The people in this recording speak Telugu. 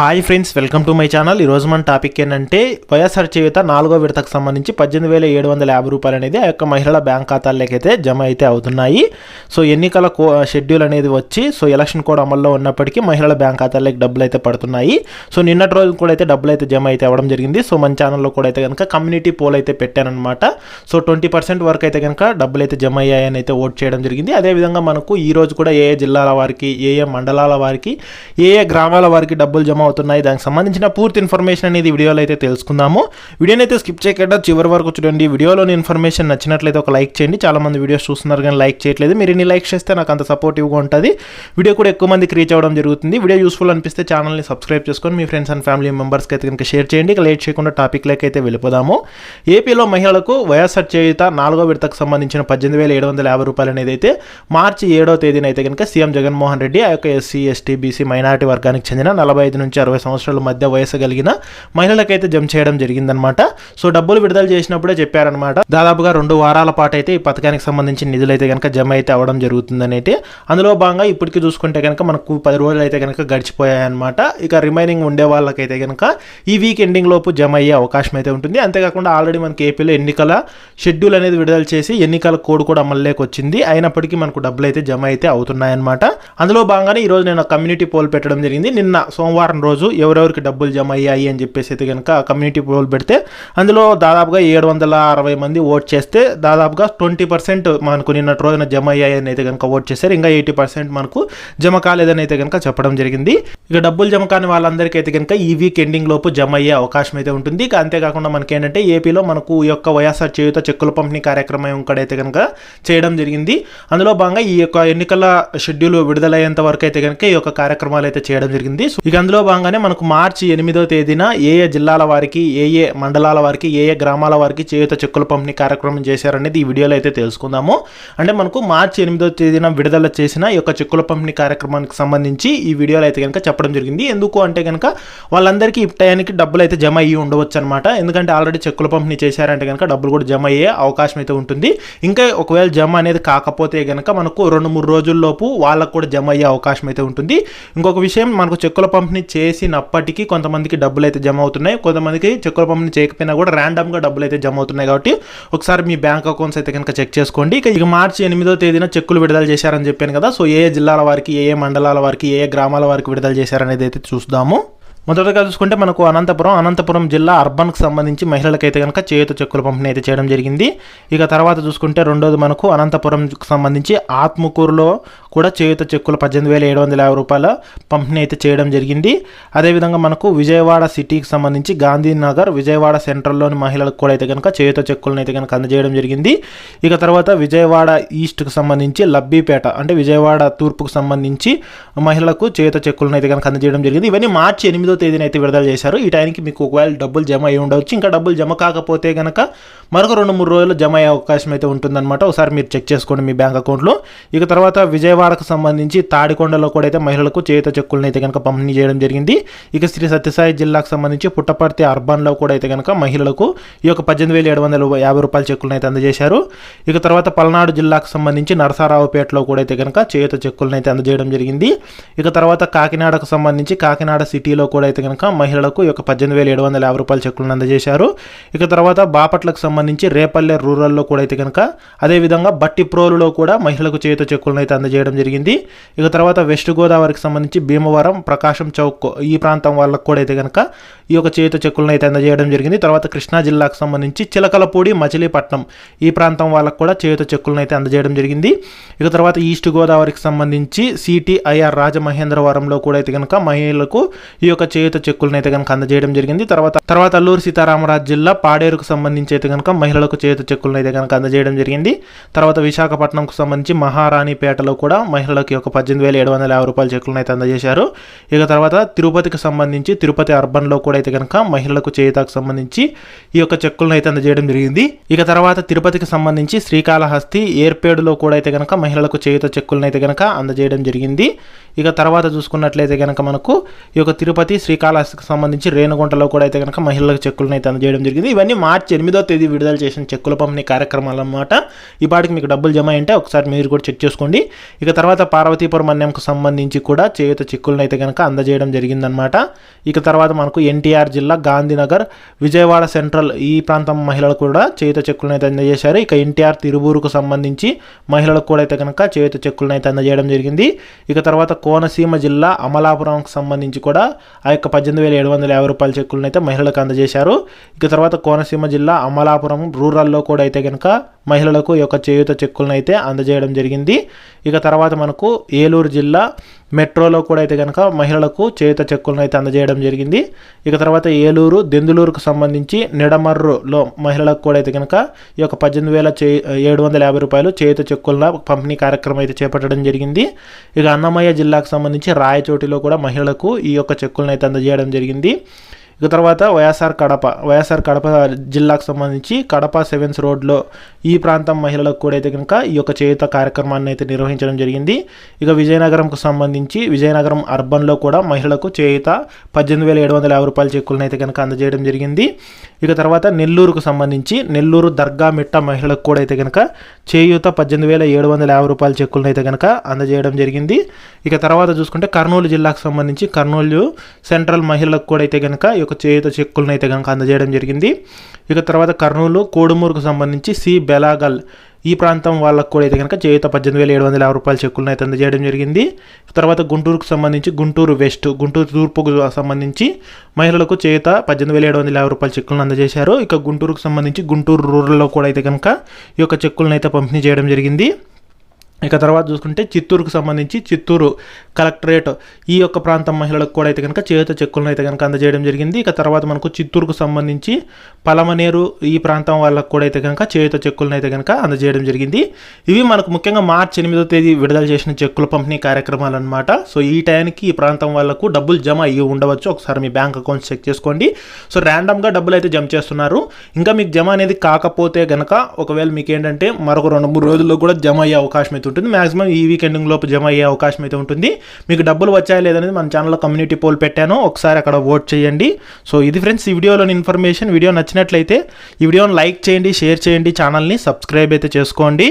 Hi friends welcome to my channel ఈరోజు మన టాపిక్ ఏంటంటే వైఎస్ఆర్ చేయుత నాలుగో విడతకు సంబంధించి పద్దెనిమిది వేల ఏడు వందల యాభై రూపాయలు అనేది ఆ యొక్క మహిళల బ్యాంక్ ఖాతాల్లోకి అయితే జమ అయితే అవుతున్నాయి. సో ఎన్నికల కో షెడ్యూల్ అనేది వచ్చి సో ఎలక్షన్ కోడ్ అమల్లో ఉన్నప్పటికీ మహిళల బ్యాంక్ ఖాతాల్లోకి డబ్బులు అయితే పడుతున్నాయి. సో నిన్నటి రోజు కూడా అయితే డబ్బులు అయితే జమ అయితే అవ్వడం జరిగింది. సో మన ఛానల్లో కూడా అయితే కనుక కమ్యూనిటీ పోల్ అయితే పెట్టానమాట సో ట్వంటీ పర్సెంట్ వరకు అయితే కనుక డబ్బులు అయితే జమ అయ్యాయని అయితే ఓట్ చేయడం జరిగింది. అదేవిధంగా మనకు ఈ రోజు కూడా ఏ ఏ జిల్లాల వారికి ఏ ఏ మండలాల వారికి ఏ ఏ గ్రామాల వారికి డబ్బులు జమ అవుతున్నాయి. దానికి సంబంధించిన పూర్తి ఇన్ఫర్మేషన్ అనేది వీడియోలో అయితే తెలుసుకుందాము. వీడియోని అయితే స్కిప్ చేయకుండా చివరి వరకు చూడండి. వీడియోలోని ఇన్ఫర్మేషన్ నచ్చినట్లయితే ఒక లైక్ చేయండి. చాలా మంది వీడియోస్ చూస్తున్నారు కానీ లైక్ చేయట్లేదు. మీరు ఇన్ని లైక్ చేస్తే నాకు అంత సపోర్టివ్గా ఉంటుంది. వీడియో కూడా ఎక్కువ మందికి రీచ్ అవ్వడం జరుగుతుంది. వీడియో యూస్ఫుల్ అనిపిస్తే ఛానల్ని సబ్స్క్రైబ్ చేసుకొని మీ ఫ్రెండ్స్ అండ్ ఫ్యామిలీ మెంబర్స్కి అయితే కనుక షేర్ చేయండి. ఇక లేట్ చేయకుండా టాపిక్లోకి అయితే వెళ్ళిపోదాము. ఏపీలో మహిళలకు వైఎస్ఆర్ చేయుత నాలుగో విడతకు సంబంధించిన పద్దెనిమిది వేల ఏడు వందల యాభై రూపాయలు అనేది అయితే మార్చి ఏడో తేదీన అయితే కనుక సీఎం జగన్మోహన్ రెడ్డి ఆ యొక్క ఎస్సీ ఎస్టీ బీసీ మైనారిటీ వర్గానికి చెందిన నలభై ఐదు నుంచి అరవై సంవత్సరాల మధ్య వయసు కలిగిన మహిళలకైతే జమ చేయడం జరిగిందనమాట సో డబ్బులు విడుదల చేసినప్పుడే చెప్పారనమాట దాదాపుగా రెండు వారాల పాటు అయితే ఈ పథకానికి సంబంధించిన నిధులు అయితే కనుక జమ అయితే అవడం జరుగుతుందని అయితే అందులో భాగంగా ఇప్పటికి చూసుకుంటే కనుక మనకు పది రోజులు అయితే కనుక గడిచిపోయాయన్నమాట. ఇక రిమైనింగ్ ఉండే వాళ్ళకైతే కనుక ఈ వీక్ ఎండింగ్ లోపు జమ అయ్యే అవకాశం అయితే ఉంటుంది. అంతేకాకుండా ఆల్రెడీ మనకి ఏపీలో ఎన్నికల షెడ్యూల్ అనేది విడుదల చేసి ఎన్నికల కోడ్ కూడా అమల్లోకి వచ్చింది. అయినప్పటికీ మనకు డబ్బులు అయితే జమ అయితే అవుతున్నాయన్నమాట. అందులో భాగంగానే ఈరోజు నేను కమ్యూనిటీ పోల్ పెట్టడం జరిగింది. నిన్న సోమవారం రోజు ఎవరెవరికి డబ్బులు జమ అయ్యాయి అని చెప్పేసి అయితే కనుక కమ్యూనిటీ పోల్ పెడితే అందులో దాదాపుగా ఏడు వందల అరవై మంది ఓట్ చేస్తే దాదాపుగా ట్వంటీ పర్సెంట్ మనకు నిన్నటి రోజున జమ అయ్యాయి అని అయితే కనుక ఓట్ చేశారు. ఇంకా ఎయిటీ పర్సెంట్ మనకు జమ కాలేదని అయితే కనుక చెప్పడం జరిగింది. ఇక డబ్బులు జమ కాని వాళ్ళందరికీ అయితే కనుక ఈ వీక్ ఎండింగ్ లోపు జమ అయ్యే అవకాశం అయితే ఉంటుంది. ఇక అంతేకాకుండా మనకి ఏంటంటే ఏపీలో మనకు ఈ యొక్క వైఎస్ఆర్ చేయుత చెక్కుల పంపిణీ కార్యక్రమం ఇక్కడైతే కనుక చేయడం జరిగింది. అందులో భాగంగా ఈ యొక్క ఎన్నికల షెడ్యూల్ విడుదలయ్యేంత వరకు అయితే కనుక ఈ యొక్క కార్యక్రమాలు అయితే చేయడం జరిగింది. ఇక అందులో భాగంగానే మనకు మార్చి ఎనిమిదో తేదీన ఏ ఏ జిల్లాల వారికి ఏ ఏ మండలాల వారికి ఏ ఏ గ్రామాల వారికి చేయుత చెక్కుల పంపిణీ కార్యక్రమం చేశారనేది ఈ వీడియోలో అయితే తెలుసుకుందాము. అంటే మనకు మార్చి ఎనిమిదో తేదీన విడుదల చేసిన ఈ యొక్క చెక్కుల పంపిణీ కార్యక్రమానికి సంబంధించి ఈ వీడియోలో అయితే కనుక చెప్పడం జరిగింది. ఎందుకు అంటే కనుక వాళ్ళందరికీ ఈ టయానికి డబ్బులు అయితే జమ అయ్యి ఉండవచ్చు అనమాట ఎందుకంటే ఆల్రెడీ చెక్కుల పంపిణీ చేశారంటే కనుక డబ్బులు కూడా జమ అయ్యే అవకాశం అయితే ఉంటుంది. ఇంకా ఒకవేళ జమ అనేది కాకపోతే కనుక మనకు రెండు మూడు రోజుల్లోపు వాళ్ళకు కూడా జమ అయ్యే అవకాశం అయితే ఉంటుంది. ఇంకొక విషయం మనకు చెక్కుల పంపిణీ చేసినప్పటికీ కొంతమందికి డబ్బులు అయితే జమ అవుతున్నాయి కొంతమందికి చెక్కుల పంపిణీ చేయకపోయినా కూడా ర్యాండమ్గా డబ్బులు అయితే జమ అవుతున్నాయి కాబట్టి ఒకసారి మీ బ్యాంక్ అకౌంట్స్ అయితే కనుక చెక్ చేసుకోండి. ఇక ఇక మార్చి ఎనిమిదో తేదీన చెక్కులు విడుదల చేశారని చెప్పాను కదా సో ఏ జిల్లాల వారికి ఏ ఏ మండలాల వారికి ఏ ఏ గ్రామాల వారికి విడుదల చేశారనేది అయితే చూస్తాము మొదటగా చూసుకుంటే మనకు అనంతపురం అనంతపురం జిల్లా అర్బన్కి సంబంధించి మహిళలకైతే కనుక చేయుత చెక్కుల పంపిణీ అయితే చేయడం జరిగింది. ఇక తర్వాత చూసుకుంటే రెండోది మనకు అనంతపురంకి సంబంధించి ఆత్మకూరులో కూడా చేయుత చెక్కులు పద్దెనిమిది వేల ఏడు వందల యాభై రూపాయల పంపిణీ అయితే చేయడం జరిగింది. అదేవిధంగా మనకు విజయవాడ సిటీకి సంబంధించి గాంధీనగర్ విజయవాడ సెంట్రల్లోని మహిళలకు కూడా అయితే కనుక చేయుత చెక్కులను అయితే కనుక అందజేయడం జరిగింది. ఇక తర్వాత విజయవాడ ఈస్ట్కి సంబంధించి లబ్బీపేట అంటే విజయవాడ తూర్పుకు సంబంధించి మహిళలకు చేయుత చెక్కులను అయితే కనుక అందజేయడం జరిగింది. ఇవన్నీ మార్చి ఎనిమిదో తేదీన అయితే విడుదల చేశారు. ఈ టైంకి మీకు ఒకవేళ డబ్బులు జమ అయి ఉండవచ్చు. ఇంకా డబ్బులు జమ కాకపోతే కనుక మరొక రెండు మూడు రోజులు జమ అయ్యే అవకాశం అయితే ఉంటుందన్నమాట. ఒకసారి మీరు చెక్ చేసుకోండి మీ బ్యాంక్ అకౌంట్లో. ఇక తర్వాత విజయవాడ విజయవాడకు సంబంధించి తాడికొండలో కూడా అయితే మహిళలకు చేత చెక్కులను అయితే కనుక పంపిణీ చేయడం జరిగింది. ఇక శ్రీ సత్యసాయి జిల్లాకు సంబంధించి పుట్టపర్తి అర్బన్లో కూడా అయితే కనుక మహిళలకు ఈ యొక్క పద్దెనిమిది వేల ఏడు వందల యాభై రూపాయల చెక్కులను అయితే అందజేశారు. ఇక తర్వాత పల్నాడు జిల్లాకు సంబంధించి నరసారావుపేటలో కూడా అయితే కనుక చేత చెక్కులను అయితే అందజేయడం జరిగింది. ఇక తర్వాత కాకినాడకు సంబంధించి కాకినాడ సిటీలో కూడా అయితే కనుక మహిళలకు ఈ యొక్క పద్దెనిమిది వేల ఏడు వందల యాభై రూపాయల చెక్కులను అందజేశారు. ఇక తర్వాత బాపట్లకు సంబంధించి రేపల్లె రూరల్లో కూడా అయితే కనుక అదేవిధంగా బట్టి ప్రోలులో కూడా మహిళలకు చేత చెక్కులను అయితే అందజేయడం జరిగింది. ఇక తర్వాత వెస్ట్ గోదావరికి సంబంధించి భీమవరం ప్రకాశం చౌక్ ఈ ప్రాంతం వాళ్ళకు కూడా అయితే కనుక ఈ యొక్క చేతి చెక్కులను అయితే అందజేయడం జరిగింది. తర్వాత కృష్ణా జిల్లాకు సంబంధించి చిలకలపూడి మచిలీపట్నం ఈ ప్రాంతం వాళ్ళకు కూడా చేతి చెక్కులను అయితే అందజేయడం జరిగింది. ఇక తర్వాత ఈస్ట్ గోదావరికి సంబంధించి సిటీఐఆర్ రాజమహేంద్రవరంలో కూడా అయితే కనుక మహిళలకు ఈ యొక్క చేయుత చెక్కులను అయితే కనుక అందజేయడం జరిగింది. తర్వాత తర్వాత అల్లూరు సీతారామరాజు జిల్లా పాడేరుకు సంబంధించి అయితే కనుక మహిళలకు చేయుత చెక్కులను అయితే కనుక అందజేయడం జరిగింది. తర్వాత విశాఖపట్నంకు సంబంధించి మహారాణిపేటలో కూడా మహిళలకు ఒక పద్దెనిమిది వేల ఏడు వందల యాభై రూపాయల చెక్కులను అయితే అందజేశారు. ఇక తర్వాత తిరుపతికి సంబంధించి తిరుపతి అర్బన్లో కూడా అయితే కనుక మహిళలకు చేయుతకు సంబంధించి ఈ యొక్క చెక్కులను అయితే అందజేయడం జరిగింది. ఇక తర్వాత తిరుపతికి సంబంధించి శ్రీకాళహస్తి ఏర్పేడులో కూడా అయితే కనుక మహిళలకు చేయుత చెక్కులను అయితే కనుక అందజేయడం జరిగింది. ఇక తర్వాత చూసుకున్నట్లయితే కనుక మనకు ఈ యొక్క తిరుపతి శ్రీకాళహస్తికి సంబంధించి రేణుగుంటలో కూడా అయితే కనుక మహిళలకు చెక్కులను అయితే అందజేయడం జరిగింది. ఇవన్నీ మార్చి ఎనిమిదో తేదీ విడుదల చేసిన చెక్కుల పంపిణీ కార్యక్రమాలు అన్నమాట. ఈ పాటికి మీకు డబ్బులు జమ అయింటే ఒకసారి మీరు కూడా చెక్ చేసుకోండి. ఇక తర్వాత పార్వతీపురం అన్యంకు సంబంధించి కూడా చేయుత చిక్కులను అయితే కనుక అందజేయడం జరిగిందనమాట ఇక తర్వాత మనకు ఎన్టీఆర్ జిల్లా గాంధీనగర్ విజయవాడ సెంట్రల్ ఈ ప్రాంతం మహిళలు కూడా చేయుత చెక్కులను అయితే అందజేశారు. ఇక ఎన్టీఆర్ తిరువూరుకు సంబంధించి మహిళలకు కూడా అయితే కనుక చేయుత చెక్కులను అయితే అందజేయడం జరిగింది. ఇక తర్వాత కోనసీమ జిల్లా అమలాపురంకు సంబంధించి కూడా ఆ యొక్క పద్దెనిమిది వేల ఏడు వందల యాభై రూపాయల చెక్కులను అయితే మహిళలకు అందజేశారు. ఇక తర్వాత కోనసీమ జిల్లా అమలాపురం రూరల్లో కూడా అయితే కనుక మహిళలకు ఈ యొక్క చేయూత చెక్కులను అయితే అందజేయడం జరిగింది. ఇక తర్వాత మనకు ఏలూరు జిల్లా మెట్రోలో కూడా అయితే కనుక మహిళలకు చేయూత చెక్కులను అయితే అందజేయడం జరిగింది. ఇక తర్వాత ఏలూరు దెందులూరుకు సంబంధించి నిడమర్రులో మహిళలకు కూడా అయితే కనుక ఈ యొక్క పద్దెనిమిది వేల చే ఏడు వందల యాభై రూపాయలు చేయూత చెక్కుల పంపిణీ కార్యక్రమం అయితే చేపట్టడం జరిగింది. ఇక అన్నమయ్య జిల్లాకు సంబంధించి రాయచోటిలో కూడా మహిళలకు ఈ యొక్క చెక్కులను అయితే అందజేయడం జరిగింది. ఇక తర్వాత వైఎస్ఆర్ కడప. వైఎస్ఆర్ కడప జిల్లాకు సంబంధించి కడప సెవెన్స్ రోడ్లో ఈ ప్రాంతం మహిళలకు కూడా అయితే కనుక ఈ యొక్క చేయుత కార్యక్రమాన్ని అయితే నిర్వహించడం జరిగింది. ఇక విజయనగరంకు సంబంధించి విజయనగరం అర్బన్లో కూడా మహిళలకు చేయుత పద్దెనిమిది వేల ఏడు వందల యాభై రూపాయల చెక్కులను అయితే కనుక అందజేయడం జరిగింది. ఇక తర్వాత నెల్లూరుకు సంబంధించి నెల్లూరు దర్గా మిట్ట మహిళలకు కూడా అయితే కనుక చేయూత పద్దెనిమిది వేల ఏడు వందల యాభై రూపాయల చెక్కులను అయితే కనుక అందజేయడం జరిగింది. ఇక తర్వాత చూసుకుంటే కర్నూలు జిల్లాకు సంబంధించి కర్నూలు సెంట్రల్ మహిళలకు కూడా అయితే కనుక ఒక చేయుత చెక్కులను అయితే కనుక అందజేయడం జరిగింది. ఇక తర్వాత కర్నూలు కోడుమూరుకు సంబంధించి సి బెలాగల్ ఈ ప్రాంతం వాళ్ళకు కూడా అయితే కనుక చేయుత పద్దెనిమిది వేల ఏడు వందల యాభై రూపాయల చెక్కులను అయితే అందజేయడం జరిగింది. తర్వాత గుంటూరుకు సంబంధించి గుంటూరు వెస్ట్ గుంటూరు తూర్పుకు సంబంధించి మహిళలకు చేయుత పద్దెనిమిది వేల ఏడు వందల యాభై రూపాయల చెక్కులను అందజేశారు. ఇక గుంటూరుకు సంబంధించి గుంటూరు రూరల్లో కూడా అయితే కనుక ఈ యొక్క చెక్కులను అయితే పంపిణీ చేయడం జరిగింది. ఇక తర్వాత చూసుకుంటే చిత్తూరుకు సంబంధించి చిత్తూరు కలెక్టరేట్ ఈ యొక్క ప్రాంతం మహిళలకు కూడా అయితే కనుక చేత చెక్కులను అయితే కనుక అందజేయడం జరిగింది. ఇక తర్వాత మనకు చిత్తూరుకు సంబంధించి పలమనేరు ఈ ప్రాంతం వాళ్ళకు కూడా అయితే కనుక చేత చెక్కులను అయితే కనుక అందజేయడం జరిగింది. ఇవి మనకు ముఖ్యంగా మార్చి ఎనిమిదో తేదీ విడుదల చేసిన చెక్కుల పంపిణీ కార్యక్రమాలు అనమాట సో ఈ టైంకి ఈ ప్రాంతం వాళ్ళకు డబ్బులు జమ అయ్యి ఉండవచ్చు. ఒకసారి మీ బ్యాంక్ అకౌంట్స్ చెక్ చేసుకోండి. సో ర్యాండమ్గా డబ్బులు అయితే జమ చేస్తున్నారు. ఇంకా మీకు జమ అనేది కాకపోతే కనుక ఒకవేళ మీకు ఏంటంటే మరొక రెండు మూడు రోజుల్లో కూడా జమ అయ్యే అవకాశం అయితే ఉంటుంది. మాక్సిమం ఈ వీకెండింగ్ లోపు జమ అయ్యే అవకాశం అయితే ఉంటుంది. మీకు డబ్బులు వచ్చాయా లేదనేది మన ఛానల్లో కమ్యూనిటీ పోల్ పెట్టాను. ఒకసారి అక్కడ ఓట్ చేయండి. సో ఇది ఫ్రెండ్స్ ఈ వీడియోలోని ఇన్ఫర్మేషన్ వీడియో నచ్చినట్లయితే ఈ వీడియోని లైక్ చేయండి షేర్ చేయండి ఛానల్ని సబ్స్క్రైబ్ అయితే చేసుకోండి.